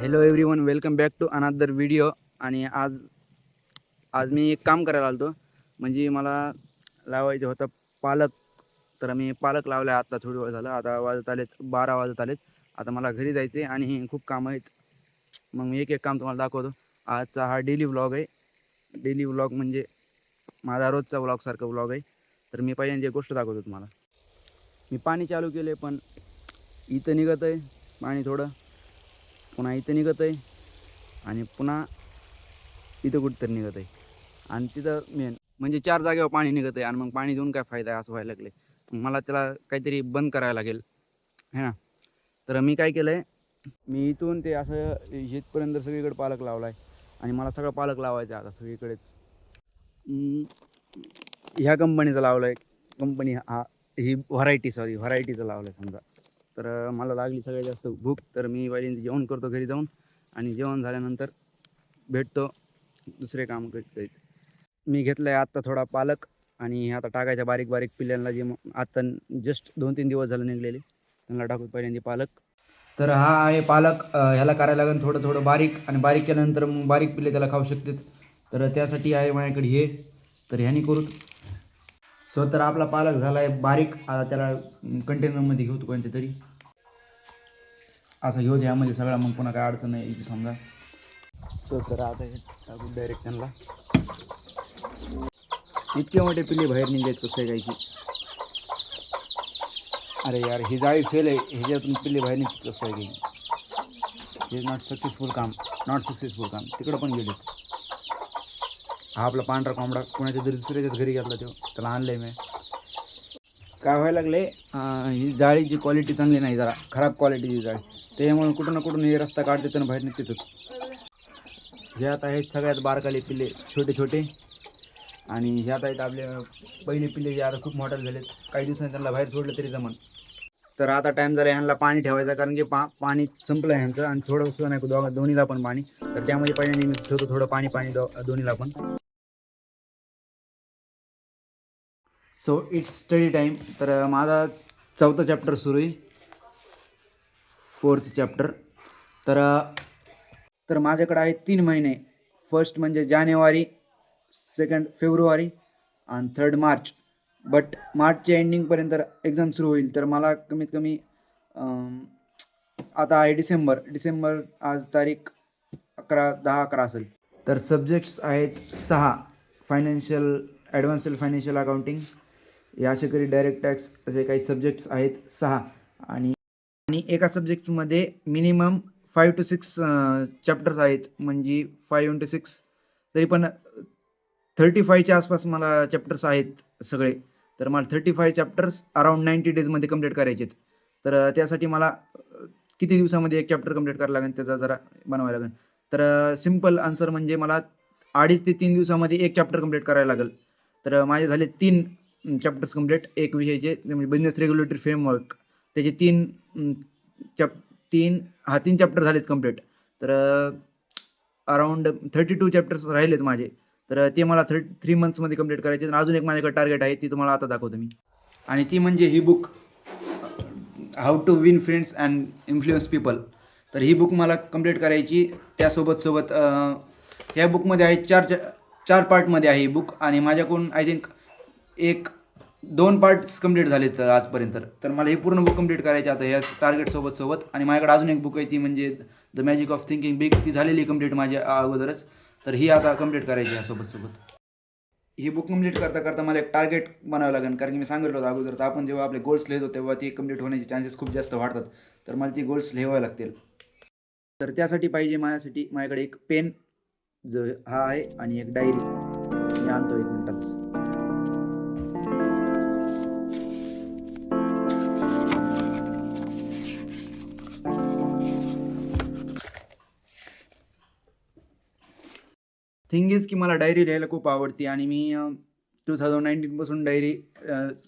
Hello everyone welcome back to another video आणि आज आज मी एक काम करायला आलो म्हणजे मला लावायचं होतं पालक. तर मी पालक लावला आता थोडी वेळ झालं. आता वाजत आलेत बारा वाजत आलेत. आता मला घरी जायचे आणि खूप कामं आहेत. मग मी एक एक काम तुम्हाला दाखवतो. आजचा हा डेली व्लॉग आहे. डेली व्लॉग म्हणजे माझा रोजचा व्लॉगसारखा व्लॉग आहे. तर मी पहिल्यांदा एक गोष्ट दाखवतो तुम्हाला. मी पाणी चालू केले पण इथं निघत आहे पाणी थोडं. पुन्हा इथं निघत आहे. आणि पुन्हा इथं कुठंतरी निघत आहे. आणि तिथं मेन म्हणजे चार जागेवर पाणी निघत आहे. आणि मग पाणी देऊन काय फायदा आहे असं व्हायला लागले मला त्याला काहीतरी बंद करायला लागेल. है ना? तर मी काय केलं आहे मी इथून ते असं इथपर्यंत सगळीकडे पालक लावला आहे आणि मला सगळं पालक लावायचं आहे आता सगळीकडेच. ह्या कंपनीचं लावलं आहे कंपनी हा ही व्हरायटी सॉरी व्हरायटीचं लावलं आहे समजा. तर मला लागली सगळ्यात जास्त भूक. तर मी पहिल्यांदा जेवण करतो घरी जाऊन आणि जेवण झाल्यानंतर भेटतो दुसरे काम करीत मी घेतलं आहे आत्ता थोडा पालक आणि हे आता टाकायच्या बारीक बारीक पिल्ल्यांना जे आत्ता जस्ट दोन तीन दिवस झालं निघलेले. त्यांना टाकू पहिल्यांदा पालक. तर हा आहे पालक. ह्याला करायला लागेल थोडं थोडं बारीक आणि बारीक केल्यानंतर मग बारीक पिल्ले त्याला खाऊ शकतात. तर त्यासाठी आहे माझ्याकडे हे. तर ह्यानी करू. सो तर आपला पालक झाला आहे बारीक. आता त्याला कंटेनरमध्ये घेऊ कोणत्या तरी. असं घेऊ द्या म्हणजे सगळा मग पुन्हा काय अडचण नाही इथे समजा. सो तर आता हे टाकू डायरेक्ट त्यांना. इतके मोठे पिल्ले बाहेर निघालेत कसं काय अरे यार ही जाळी फेल आहे. ह्याच्यातून पिल्ले बाहेर निघत कसं काय काही हे नॉट सक्सेसफुल काम. नॉट सक्सेसफुल काम. तिकडं पण गेलेत. हा आपला पांढरा कोंबडा कोणाच्या तरी दुसऱ्याच्याच घरी घेतला तो. त्याला आणलं आहे मी. काय व्हायला लागले ही जाळीची क्वालिटी चांगली नाही जरा खराब क्वालिटीची जाळी. त्याच्यामुळे कुठं ना कुठून हे रस्ता काढते तर बाहेर निघतेच हे आता आहेत सगळ्यात बारकाले पिल्ले छोटे छोटे. आणि ह्यात आता आहेत आपले पहिले पिल्ले जे आता खूप मोठे झालेत. काही दिवसांनी त्यांना बाहेर सोडलं तरी जमन. तर आता टाईम झाला ह्यांना पाणी ठेवायचं कारण की पा पाणी संपलं आहे ह्यांचं. आणि थोडं सुद्धा नाही दोघा दोन्हीला पण पाणी. तर त्यामध्ये पहिल्यांदा मी थोडं थोडं पाणी पाणी दो दोन्हीला पण. सो इट्स स्टडी टाईम तर माझा चौथा चॅप्टर सुरू आहे. फोर्थ चॅप्टर तर तर माझ्याकडे आहे तीन महिने. फर्स्ट म्हणजे जानेवारी सेकंड फेब्रुवारी आणि थर्ड मार्च. बट मार्चच्या एंडिंगपर्यंत एक्झाम सुरू होईल. तर मला कमीत कमी आता आहे डिसेंबर. डिसेंबर आज तारीख अकरा दहा अकरा असेल. तर सब्जेक्ट्स आहेत सहा. फायनान्शियल ॲडव्हान्सल फायनान्शियल अकाउंटिंग या असे डायरेक्ट टॅक्स असे काही सब्जेक्ट्स आहेत सहा. आणि आणि एका सब्जेक्टमध्ये minimum five to six chapters आहेत. म्हणजे फाईव्ह इंटू सिक्स तरी पण थर्टी फाईव्हच्या आसपास मला चॅप्टर्स आहेत सगळे. तर मला thirty five chapters around ninety डेजमध्ये complete करायचे आहेत. तर त्यासाठी मला किती दिवसामध्ये एक चॅप्टर कंप्लीट करायला लागेल त्याचा जरा बनवायला लागेल. तर सिंपल आन्सर म्हणजे मला अडीच ते तीन दिवसामध्ये एक चॅप्टर कंप्लीट करायला लागेल. तर माझे झाले तीन. चॅप्टर्स कंप्लीट एक विषयाचे म्हणजे बिझनेस रेग्युलेटरी फ्रेमवर्क त्याचे तीन चॅप तीन हा तीन चॅप्टर झालेत कंप्लीट तर अराउंड थर्टी टू चॅप्टर्स राहिलेत माझे. तर ते मला थर्टी थ्री मंथ्समध्ये कंप्लीट करायचे तर अजून एक माझ्याकडे टार्गेट आहे ती तुम्हाला आता दाखवतो मी. आणि ती म्हणजे ही book how to win friends and influence people तर ही बुक मला कंप्लीट करायची. त्यासोबत सोबत ह्या बुकमध्ये आहे चार चार पार्टमध्ये आहे ही बुक आणि माझ्याकडून आय थिंक एक दोन पार्ट्स कंप्लीट झालेत आजपर्यंत. तर मला ही पूर्ण बुक कंप्लीट करायची आता ह्या टार्गेटसोबत सोबत आणि माझ्याकडे अजून एक बुक आहे ती म्हणजे the magic of thinking big ती झालेली कंप्लीट माझ्या अगोदरच. तर ही आता कंप्लीट करायची आहे सोबत सोबत. ही बुक कंप्लीट करता करता मला एक टार्गेट बनावं लागेल. कारण की मी सांगितलं होतं अगोदरच आपण जेव्हा आपले गोल्स लिहितो तेव्हा ती कंप्लीट होण्याचे चान्सेस खूप जास्त वाढतात. तर मला ती गोल्स लिहाव्या लागतील. तर त्यासाठी पाहिजे माझ्यासाठी माझ्याकडे एक पेन जो हा आहे आणि एक डायरी मी आणतो एक मिनटात थिंग इज की मला डायरी लिहायला खूप आवडते आणि मी टू थाउजंड नाईन्टीनपासून डायरी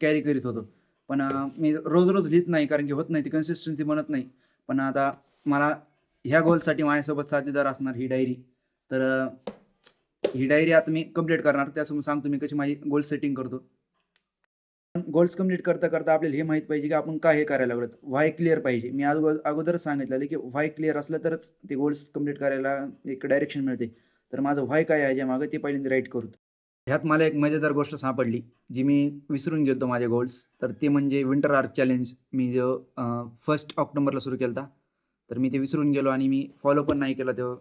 कॅरी करीत होतो. पण मी रोज रोज लिहित नाही कारण की होत नाही ती कन्सिस्टन्सी बनत नाही. पण आता मला ह्या गोलसाठी माझ्यासोबत साथीदार असणार ही डायरी तर ही डायरी आता मी कंप्लीट करणार. त्यासमोर सांगतो मी कशी माझी गोल सेटिंग करतो. गोल्स कंप्लीट करता करता आपल्याला हे माहीत पाहिजे की आपण काय हे करायला लागलो व्हाय क्लिअर पाहिजे. मी अगोदर अगोदरच सांगितलेलं की व्हाय क्लिअर असलं तरच ते गोल्स कंप्लीट करायला एक डायरेक्शन मिळते. तर माझं व्हाय काय आहे ज्या मागं ते पहिल्यांदा राईट करू. ह्यात मला एक मजेदार गोष्ट सापडली जी मी विसरून गेलो माझे गोल्स तर ते म्हणजे विंटर आर्क चॅलेंज मी जो फर्स्ट ऑक्टोबरला सुरू केला होता तर मी ते विसरून गेलो आणि मी फॉलो पण नाही केला तेव्हा.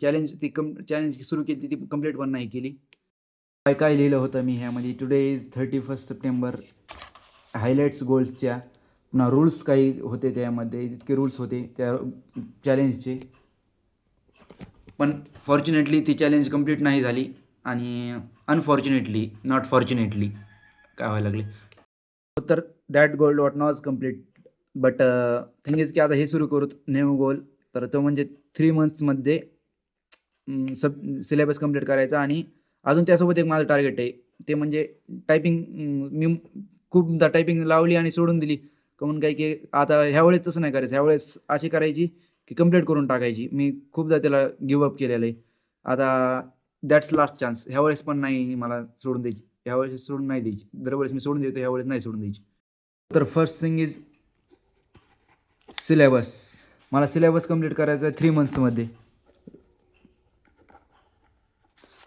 चॅलेंज ती कम चॅलेंज सुरू केली ती कंप्लीट पण नाही केली. काय काय लिहिलं होतं मी ह्यामध्ये? Today is thirty first September highlights गोल्सच्या पुन्हा रूल्स काही होते त्यामध्ये इतके रूल्स होते त्या चॅलेंजचे पण फॉर्च्युनेटली ती चॅलेंज कंप्लीट नाही झाली आणि अनफॉर्च्युनेटली नॉट फॉर्च्युनेटली काय व्हायला लागले. तर that goal what knows complete but thing is की आता हे सुरू करू नेव गोल तर तो म्हणजे थ्री मंथ्समध्ये सब सिलेबस कंप्लीट करायचा आणि अजून त्यासोबत एक माझं टार्गेट आहे. ते म्हणजे टायपिंग मी खूपदा टायपिंग लावली आणि सोडून दिली. काहून काय की आता ह्यावेळेस तसं नाही करायचं. ह्यावेळेस अशी करायची की कंप्लीट करून टाकायची. मी खूपदा त्याला गिवअप केलेलं आहे. आता दॅट्स लास्ट चान्स ह्यावेळेस पण नाही मला सोडून द्यायची. ह्यावेळेस सोडून नाही द्यायची. दरवेळेस मी सोडून देतो ह्यावेळेस नाही सोडून द्यायची. तर फर्स्ट थिंग इज सिलेबस मला सिलेबस कंप्लीट करायचं आहे थ्री मंथ्समध्ये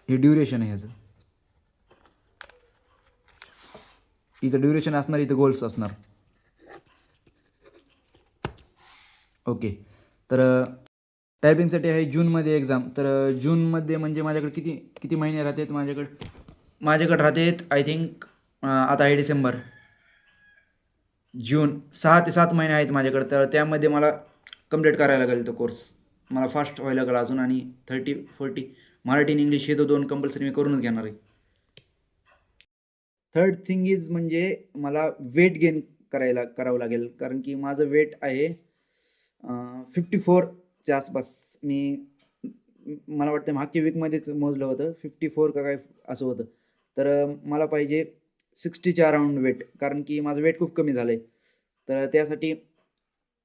हे ड्युरेशन आहे ह्याचं. इथं ड्युरेशन असणार इथं गोल्स असणार. ओके तर टायपिंगसाठी आहे जूनमध्ये एक्झाम तर जूनमध्ये म्हणजे माझ्याकडे किती किती महिने राहतात माझ्याकडे माझ्याकडे राहतात आय थिंक आता आहे डिसेंबर. जून सहा ते सात महिने आहेत माझ्याकडे. तर त्यामध्ये मला कंप्लीट करायला लागेल तो कोर्स मला फास्ट व्हायला लागेल अजून आणि थर्टी फोर्टी मराठी आणि इंग्लिश हे तो दोन कंपल्सरी मी करूनच घेणार आहे. थर्ड थिंग इज म्हणजे मला वेट गेन करायला करावं लागेल. कारण की माझं वेट आहे फिफ्टी फोरच्या आसपास मी मला वाटतं मागच्या वीकमध्येच मोजलं होतं. फिफ्टी फोर का काय असं होतं. तर मला पाहिजे सिक्स्टीच्या अराउंड वेट कारण की माझं वेट खूप कमी झालं आहे तर त्यासाठी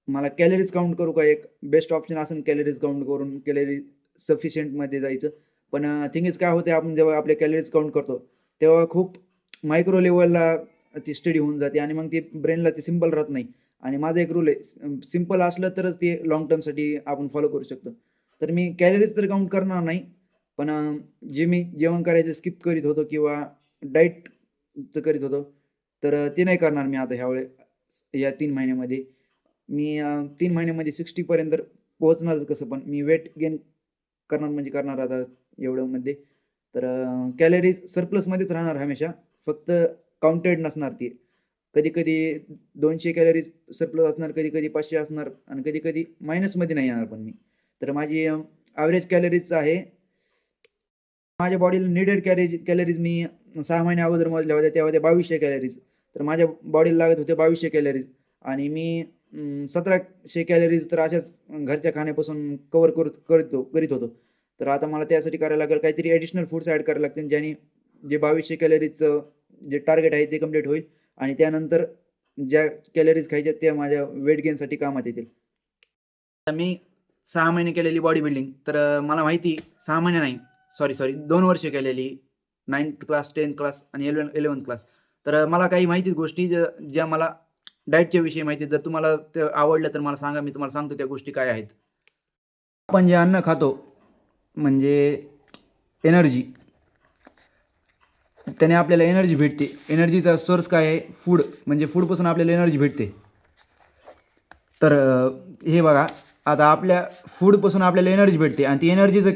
मला कॅलरीज काउंट करू का एक? बेस्ट ऑप्शन असेल कॅलरीज काउंट करून कॅलरी सफिशियंटमध्ये जायचं. पण थिंग इज काय होते आपण जेव्हा आपले कॅलरीज काउंट करतो तेव्हा खूप मायक्रो लेवलला ती स्टडी होऊन जाते आणि मग ती ब्रेनला ती सिंपल राहत नाही. आणि माझा एक रूल आहे सिंपल असलं तरच ते लॉंग टर्मसाठी आपण फॉलो करू शकतो. तर मी कॅलरीज तर काउंट करणार नाही पण जे मी जेवण करायचं स्किप करीत होतो किंवा डाईटचं करीत होतो तर ते नाही करणार मी आता ह्यावेळेस या तीन महिन्यामध्ये. मी तीन महिन्यामध्ये सिक्स्टीपर्यंत पोहोचणारच कसं पण मी वेट गेन करणार म्हणजे करणार आता एवढ्यामध्ये तर कॅलरीज सरप्लसमध्येच राहणार हमेशा फक्त काउंटेड नसणार ती. कधी कधी दोनशे कॅलरीज सरप्लस असणार कधी कधी पाचशे असणार आणि कधी कधी मायनसमध्ये नाही येणार पण मी. तर माझी ॲव्हरेज कॅलरीज आहे. माझ्या बॉडीला निडेड कॅलरीज कॅलरीज मी सहा महिने अगोदर मोजल्या होत्या तेव्हा त्या बावीसशे कॅलरीज तर माझ्या बॉडीला लागत होते बावीसशे कॅलरीज आणि मी सतराशे कॅलरीज तर अशाच घरच्या खाण्यापासून कवर करत करतो करीत होतो. तर आता मला त्यासाठी करायला लागेल काहीतरी ॲडिशनल फूड्स ॲड करायला लागतील ज्याने जे बावीसशे कॅलरीजचं जे टार्गेट आहे ते कंप्लीट होईल. आणि त्यानंतर ज्या कॅलरीज खायच्या त्या माझ्या वेट गेनसाठी कामात येतील मी सहा महिने केलेली बॉडी बिल्डिंग तर मला माहिती सहा महिने नाही सॉरी सॉरी दोन वर्ष केलेली नाईन्थ क्लास टेन्थ क्लास आणि इलेवन इलेवन्थ क्लास तर मला काही माहिती गोष्टी ज्या ज्या मला डाएटच्या विषयी माहिती आहेत. जर तुम्हाला ते आवडलं तर मला सांगा मी तुम्हाला सांगतो त्या गोष्टी काय आहेत आपण जे अन्न खातो म्हणजे एनर्जी त्याने आपल्याला एनर्जी भेटते. एनर्जीचा सोर्स काय आहे? फूड म्हणजे फूडपासून आपल्याला एनर्जी भेटते. तर हे बघा. आता आपल्या फूडपासून आपल्याला एनर्जी भेटते. आणि ती एनर्जीचं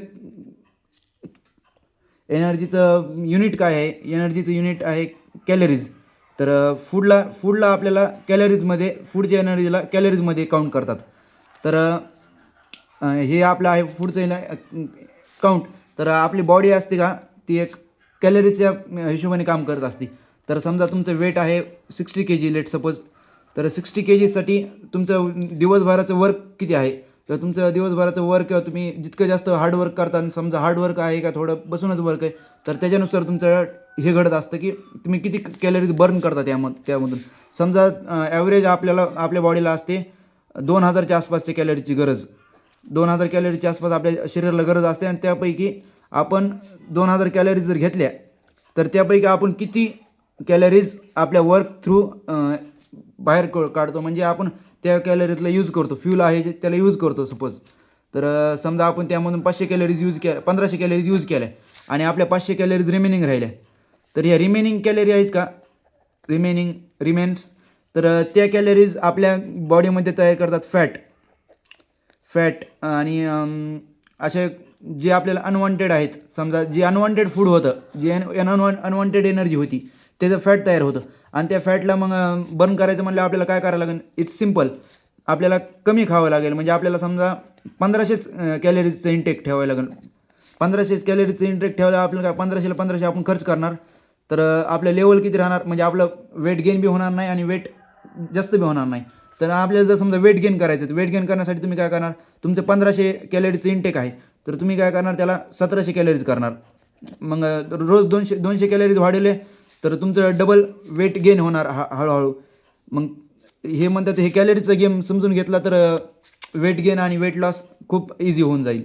एनर्जीचं युनिट काय आहे? एनर्जीचं युनिट आहे कॅलरीज तर फूडला फूडला आपल्याला कॅलरीजमध्ये फूडच्या एनर्जीला कॅलरीजमध्ये काउंट करतात. तर हे आपलं आहे फूडचं काउंट तर आपली बॉडी असते का? ती एक कॅलरीच्या हिशोबाने काम करत असते. तर समजा तुमचं वेट आहे sixty K G let suppose तर सिक्स्टी के जीसाठी तुमचं दिवसभराचं वर्क किती आहे? तर तुमचं दिवसभराचं वर्क किंवा तुम्ही जितकं जास्त हार्डवर्क करता आणि समजा हार्डवर्क आहे का थोडं बसूनच वर्क आहे तर त्याच्यानुसार तुमचं हे घडत असतं की तुम्ही किती कॅलरीज बर्न करता त्याम त्यामधून. समजा ॲव्हरेज आपल्याला आपल्या बॉडीला असते दोन हजारच्या आसपासच्या कॅलरीची गरज. दोन हजार कॅलरीच्या आसपास आपल्या शरीराला गरज असते आणि त्यापैकी आपण दोन हजार कॅलरीज जर घेतल्या तर त्यापैकी आपण किती कॅलरीज आपल्या वर्क थ्रू बाहेर क- काढतो? म्हणजे आपण त्या कॅलरीजला यूज करतो. फ्यूल आहे जे त्याला यूज करतो सपोज तर समजा आपण त्यामधून पाचशे कॅलरीज यूज केल्या पंधराशे कॅलरीज यूज केल्या आणि आपल्या पाचशे कॅलरीज रिमेनिंग राहिल्या. तर ह्या रिमेनिंग कॅलरी आहेत का? रिमेनिंग रिमेन्स तर त्या कॅलरीज आपल्या बॉडीमध्ये तयार करतात फॅट फॅट आणि असे जे आपल्याला अनवॉन्टेड आहेत समजा जे अनवॉन्टेड फूड होतं जे अनवॉन अनवॉन्टेड एनर्जी होती त्याचं फॅट तयार होतं. आणि त्या फॅटला मग बर्न करायचं म्हणलं आपल्याला काय करावं लागेल? इट्स सिंपल आपल्याला कमी खावं लागेल. म्हणजे आपल्याला समजा पंधराशेच कॅलरीजचं इंटेक ठेवावं लागेल. पंधराशेच कॅलरीजचं इंटेक ठेवायला आपल्याला काय पंधराशेला पंधराशे आपण खर्च करणार? तर आपलं लेवल किती राहणार? म्हणजे आपलं वेट गेन बी होणार नाही आणि वेट जास्त बी होणार नाही. तर आपल्याला जर समजा वेट गेन करायचं तर वेट गेन करण्यासाठी तुम्ही काय करणार? तुमचं पंधराशे कॅलरीचं इंटेक आहे. तर तुम्ही काय करणार त्याला सतराशे कॅलरीज करणार. मग रोज दोनशे दोनशे कॅलरीज वाढवले तर तुमचं डबल वेट गेन होणार हा हळूहळू. मग हे म्हणतात हे कॅलरीचं गेम समजून घेतला तर वेट गेन आणि वेट लॉस खूप इझी होऊन जाईल.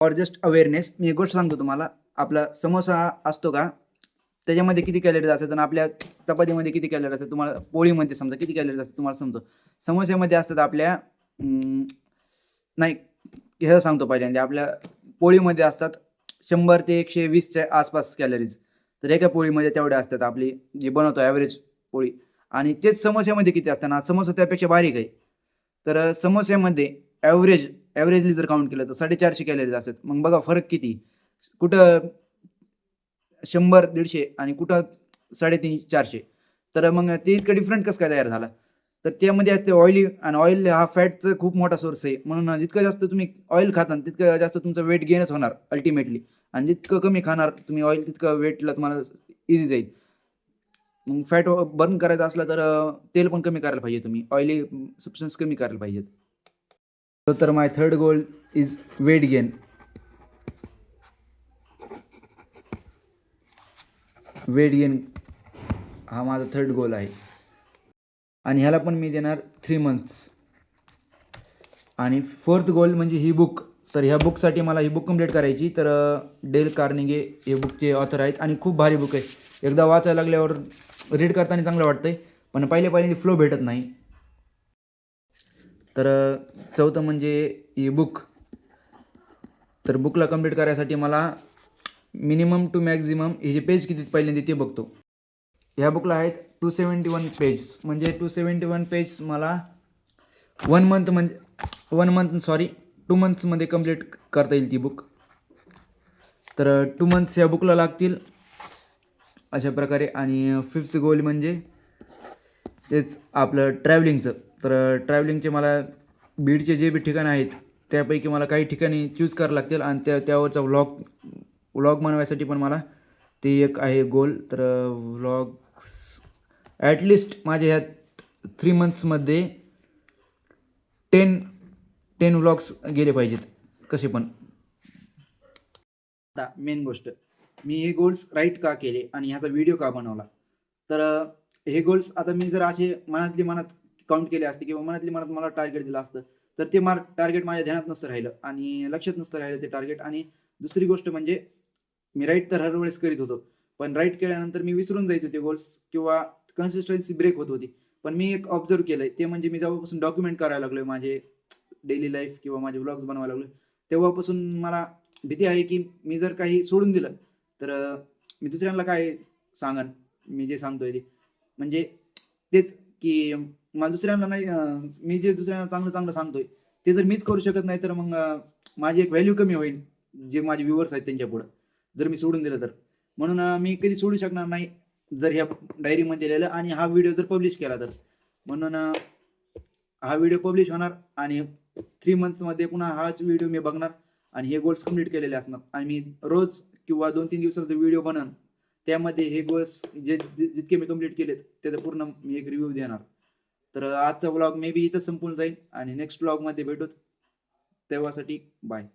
फॉर जस्ट अवेअरनेस मी एक गोष्ट सांगतो तुम्हाला. आपला समोसा असतो का त्याच्यामध्ये किती कॅलरीज असतात आणि आपल्या चपातीमध्ये किती कॅलरीज असतात तुम्हाला पोळीमध्ये समजा किती कॅलरीज असतात तुम्हाला समजा समोस्यामध्ये असतात आपल्या नाही हे सांगतो पहिल्यांदा. आपल्या पोळीमध्ये असतात शंभर ते एकशे वीसच्या आसपास कॅलरीज तर एका पोळीमध्ये तेवढ्या असतात आपली जी बनवतो ॲव्हरेज पोळी. आणि तेच समोस्यामध्ये किती असतात ना समोसा त्यापेक्षा बारीक आहे. तर समोस्यामध्ये ॲव्हरेज ॲव्हरेजली जर काउंट केलं तर साडेचारशे कॅलरीज असतात. मग बघा फरक किती? कुठं शंभर दीडशे आणि कुठं साडेतीन चारशे. तर मग ते इतकं डिफरंट कसं काय तयार झाला? तर त्यामध्ये असते ऑइली आणि ऑइल हा फॅटचा खूप मोठा सोर्स आहे. म्हणून जितकं जास्त तुम्ही ऑइल खाता तितकं जास्त तुमचं वेट गेनच होणार अल्टिमेटली आणि जितकं कमी खाणार तुम्ही ऑइल तितकं वेटला तुम्हाला इझी जाईल. मग फॅट बर्न करायचं असलं तर तेल पण कमी करायला पाहिजे तुम्ही. ऑइली सबस्टन्स कमी करायला पाहिजेत. तर my third goal is weight gain weight gain हा माझा थर्ड गोल आहे. आणि ह्याला पण मी देणार थ्री मंथ्स आणि फोर्थ गोल म्हणजे ही बुक तर ह्या बुकसाठी मला ही बुक कंप्लीट करायची. तर डेल कार्निगे हे बुकचे ऑथर आहेत आणि खूप भारी बुक आहे. एकदा वाचायला लागल्यावर रीड करताना चांगलं वाटतंय. पण पहिले पहिले फ्लो भेटत नाही. तर चौथं म्हणजे ई बुक तर बुकला कंप्लीट करायसाठी मला मिनिमम टू मॅक्झिमम हे जे पेज किती पहिल्यांदा ते बघतो. ह्या बुकला आहेत टू सेवन्टी वन पेज म्हणजे टू सेवन्टी वन पेज मला वन मंथ म्हणजे वन मंथ सॉरी टू मंथ्समध्ये कंप्लीट करता येईल ती बुक तर uh, टू मंथ्स या बुकला लागतील. अशा प्रकारे. आणि uh, फिफ्थ गोल म्हणजे तेच आपलं ट्रॅव्हलिंगचं तर uh, ट्रॅव्हलिंगचे मला बीडचे जे बी ठिकाणं आहेत त्यापैकी मला काही ठिकाणी चूज करावं लागतील. आणि त्या त्यावरचा व्लॉग व्लॉग बनवायसाठी पण मला ते एक आहे गोल तर व्लॉग्स ॲटलिस्ट माझ्या ह्या थ्री मंथ्समध्ये टेन टेन व्लॉग्स गेले पाहिजेत. कसे पण. आता मेन गोष्ट. मी हे गोल्स राईट का केले आणि ह्याचा व्हिडिओ का बनवला? तर हे गोल्स आता मी जर असे मनातली मनात काउंट केले असते किंवा मनातली मनात मला टार्गेट दिलं असतं तर ते मार टार्गेट माझ्या ध्यानात नसतं राहिलं आणि लक्षात नसतं राहिलं ते टार्गेट आणि दुसरी गोष्ट म्हणजे मी राईट तर हरवेळेस करीत होतो पण राईट केल्यानंतर मी विसरून जायचो ते गोल्स किंवा कन्सिस्टन्सी ब्रेक होत होती. पण मी एक ऑब्झर्व केलंय ते म्हणजे मी जेव्हापासून डॉक्युमेंट करायला लागलोय माझे डेली लाईफ किंवा माझे ब्लॉग्स बनवायला लागलोय तेव्हापासून मला भीती आहे की मी जर काही सोडून दिलं तर मी दुसऱ्यांना काय सांगन? मी जे सांगतोय ते. म्हणजे तेच की मला दुसऱ्यांना नाही मी जे दुसऱ्यांना चांगलं चांगलं सांगतोय ते जर मीच करू शकत नाही तर मग माझी एक व्हॅल्यू कमी होईल जे माझे व्ह्युअर्स आहेत त्यांच्या पुढं. जर मी सोडून दिलं तर. म्हणून मी कधी सोडू शकणार नाही जर ह्या डायरीमध्ये लिहिलं आणि हा व्हिडिओ जर पब्लिश केला तर. म्हणून हा व्हिडिओ पब्लिश होणार आणि थ्री मंथमध्ये पुन्हा हाच व्हिडिओ मी बघणार आणि हे गोल्स कंप्लीट केलेले असणार. आणि मी रोज किंवा दोन तीन दिवसाचा व्हिडिओ बनन त्यामध्ये हे गोल्स जे जितके मी कंप्लीट केलेत त्याचा पूर्ण मी एक रिव्ह्यू देणार. तर आजचा ब्लॉग मे बी इथं संपून जाईल आणि नेक्स्ट ब्लॉगमध्ये भेटूत तेव्हासाठी बाय